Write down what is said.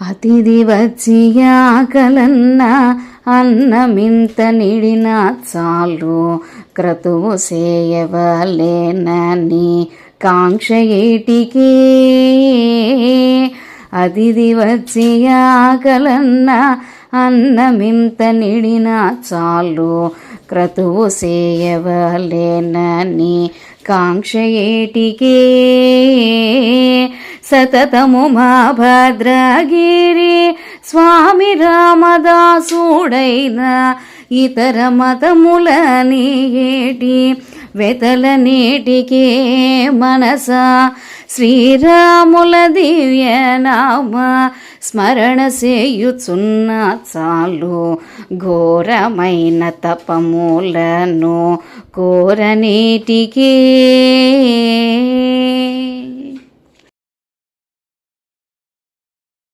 అతిథి వచ్చి ఆకలన్న అన్నమింత నిడినా చాలు క్రతువు చేయవలేనని కాంక్ష ఏటికే అతిథి వచ్చి ఆకలన్న అన్నమింత నిడినా చాలు క్రతువు చేయవలేనని కాంక్ష ఏటికే సతతము మా భద్రగిరి స్వామి రామదాసుడైన ఇతర మతములని ఏటి వెతల నేటికే మనస శ్రీరాముల దివ్యనామ స్మరణ చేయుచున్న చాలు ఘోరమైన తపములను కోరనేటికే.